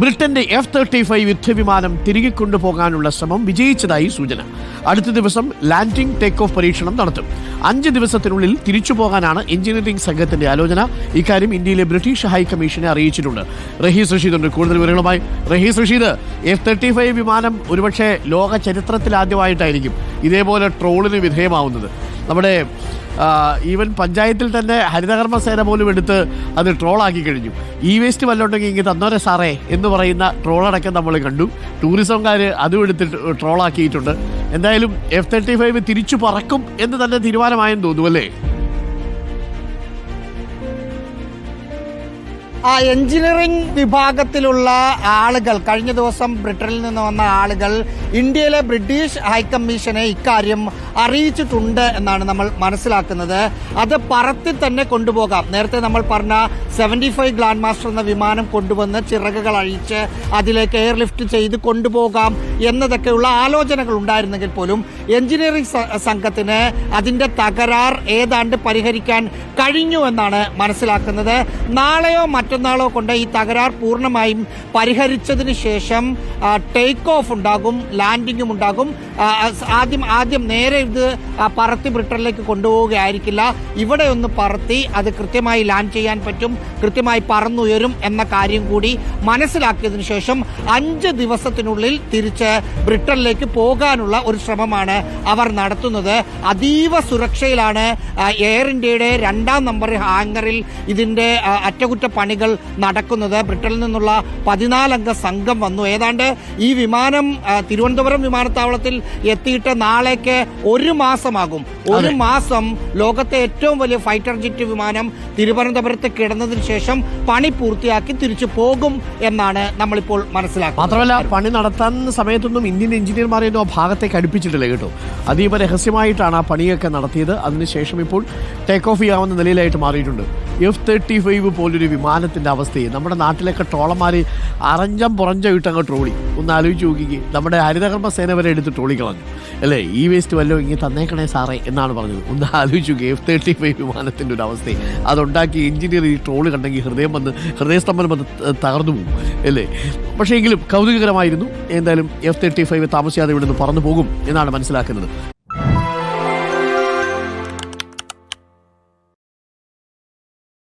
ബ്രിട്ടന്റെ F thirty five യുദ്ധവിമാനം തിരികെ കൊണ്ടുപോകാനുള്ള ശ്രമം വിജയിച്ചതായി സൂചന. അടുത്ത ദിവസം ലാൻഡിംഗ് ടേക്ക് ഓഫ് പരീക്ഷണം നടത്തും. അഞ്ച് ദിവസത്തിനുള്ളിൽ തിരിച്ചു പോകാനാണ് എഞ്ചിനീയറിംഗ് സംഘത്തിന്റെ ആലോചന. ഇക്കാര്യം ഇന്ത്യയിലെ ബ്രിട്ടീഷ് ഹൈക്കമ്മീഷനെ അറിയിച്ചിട്ടുണ്ട്. റഹീസ് റഷീദ് ഉണ്ട് കൂടുതൽ വിവരങ്ങളുമായി Rahees Rasheed. F thirty five വിമാനം ഒരുപക്ഷെ ലോക ചരിത്രത്തിൽ ആദ്യമായിട്ടായിരിക്കും ഇതേപോലെ ട്രോളിന് വിധേയമാവുന്നത്. നമ്മുടെ ഈവൻ പഞ്ചായത്തിൽ തന്നെ ഹരിതകർമ്മ സേന പോലും എടുത്ത് അത് ട്രോളാക്കി കഴിഞ്ഞു. ഈ വേസ്റ്റ് വല്ലോണ്ടെങ്കിൽ ഇങ്ങനെ തന്നോരെ സാറേ എന്ന് പറയുന്ന ട്രോളടക്കം നമ്മൾ കണ്ടു. ടൂറിസംകാർ അതും എടുത്ത് ട്രോളാക്കിയിട്ടുണ്ട്. എന്തായാലും എഫ് തേർട്ടി ഫൈവ് തിരിച്ചു പറക്കും എന്ന് തന്നെ തീരുമാനമായെന്ന് തോന്നുന്നു അല്ലേ? ആ എഞ്ചിനീയറിംഗ് വിഭാഗത്തിലുള്ള ആളുകൾ കഴിഞ്ഞ ദിവസം ബ്രിട്ടനിൽ നിന്ന് വന്ന ആളുകൾ ഇന്ത്യയിലെ ബ്രിട്ടീഷ് ഹൈക്കമ്മീഷനെ ഇക്കാര്യം അറിയിച്ചിട്ടുണ്ട് എന്നാണ് നമ്മൾ മനസ്സിലാക്കുന്നത്. അത് പറത്തി തന്നെ കൊണ്ടുപോകാം. നേരത്തെ നമ്മൾ പറഞ്ഞ സെവന്റി ഫൈവ് ഗ്ലാൻഡ് മാസ്റ്റർ എന്ന വിമാനം കൊണ്ടുവന്ന് ചിറകുകൾ അഴിച്ച് അതിലേക്ക് എയർലിഫ്റ്റ് ചെയ്ത് കൊണ്ടുപോകാം എന്നതൊക്കെയുള്ള ആലോചനകൾ ഉണ്ടായിരുന്നെങ്കിൽ പോലും എഞ്ചിനീയറിംഗ് സംഘത്തിന് അതിന്റെ തകരാർ ഏതാണ്ട് പരിഹരിക്കാൻ കഴിഞ്ഞു എന്നാണ് മനസ്സിലാക്കുന്നത്. നാളെയോ മറ്റന്നാളോ കൊണ്ട് ഈ തകരാർ പൂർണമായും പരിഹരിച്ചതിന് ശേഷം ടേക്ക് ഓഫ് ഉണ്ടാകും ലാൻഡിങ്ങും ഉണ്ടാകും. ആദ്യം ആദ്യം നേരെ ഇത് പറത്തി ബ്രിട്ടനിലേക്ക് കൊണ്ടുപോവുകയായിരിക്കില്ല. ഇവിടെ ഒന്ന് പറത്തി അത് കൃത്യമായി ലാൻഡ് ചെയ്യാൻ പറ്റും കൃത്യമായി പറന്നുയരും എന്ന കാര്യം കൂടി മനസ്സിലാക്കിയതിനു ശേഷം അഞ്ച് ദിവസത്തിനുള്ളിൽ തിരിച്ച് ബ്രിട്ടനിലേക്ക് പോകാനുള്ള ഒരു ശ്രമമാണ് അവർ നടത്തുന്നത്. അതീവ സുരക്ഷയിലാണ് എയർ ഇന്ത്യയുടെ രണ്ടാം നമ്പർ ഹാങ്ങറിൽ ഇതിന്റെ ആ, അറ്റകുറ്റപ്പണികൾ നടക്കുന്നത്. ബ്രിട്ടനിൽ നിന്നുള്ള പതിനാലംഗ സംഘം വന്നു. ഏതാണ്ട് ഈ വിമാനം തിരുവനന്തപുരം വിമാനത്താവളത്തിൽ എത്തിയിട്ട് നാളേക്ക് ഒരു മാസമാകും. ഒരു മാസം ലോകത്തെ ഏറ്റവും വലിയ ഫൈറ്റർ ജെറ്റ് വിമാനം തിരുവനന്തപുരത്ത് കിടന്നതിന് ശേഷം പണി പൂർത്തിയാക്കി തിരിച്ചു പോകും എന്നാണ് നമ്മളിപ്പോൾ മനസ്സിലാക്കുന്നത്. മാത്രമല്ല പണി നടത്താൻ സമയത്തൊന്നും ഇന്ത്യൻ എഞ്ചിനീയർമാരെയൊന്നും ആ ഭാഗത്തേക്ക് അടുപ്പിച്ചിട്ടില്ല കേട്ടോ. അതീവ രഹസ്യമായിട്ടാണ് ആ പണിയൊക്കെ നടത്തിയത്. അതിനുശേഷം ഇപ്പോൾ ടേക്ക് ഓഫ് ചെയ്യാവുന്ന നിലയിലായിട്ട് മാറിയിട്ടുണ്ട്. എഫ് തേർട്ടി ഫൈവ് പോലൊരു വിമാനത്തിന്റെ അവസ്ഥയെ. നമ്മുടെ നാട്ടിലൊക്കെ ട്രോളന്മാർ അറഞ്ചം പുറഞ്ചം ഇട്ടങ്ങ് ട്രോളി. ഒന്ന് ആലോചിച്ച് നോക്കിക്കേ. നമ്മുടെ ഹരിതകർമ്മ സേന വരെ എടുത്ത് ട്രോളി കളഞ്ഞു. അല്ലേ? ഈ വേസ്റ്റ് വല്ലതും ഇങ്ങനെ തന്നേക്കണേ സാറേ എന്നാണ് പറഞ്ഞത്. ഒന്ന് ആലോചിച്ച് നോക്കി എഫ് തേർട്ടി ഫൈവ് വിമാനത്തിന്റെ ഒരു അവസ്ഥയെ. അതുണ്ടാക്കി എഞ്ചിനീയർ ഈ ട്രോൾ കണ്ടെങ്കിൽ ഹൃദയം വന്ന് ഹൃദയസ്തംഭനം വന്ന് തകർന്നു പോകും. അല്ലേ? പക്ഷേ എങ്കിലും കൗതുകകരമായിരുന്നു. എന്തായാലും എഫ് തേർട്ടി ഫൈവ് താമസിയാതെ ഇവിടുന്ന് പറന്നു പോകും എന്നാണ് മനസ്സിലാക്കുന്നത്.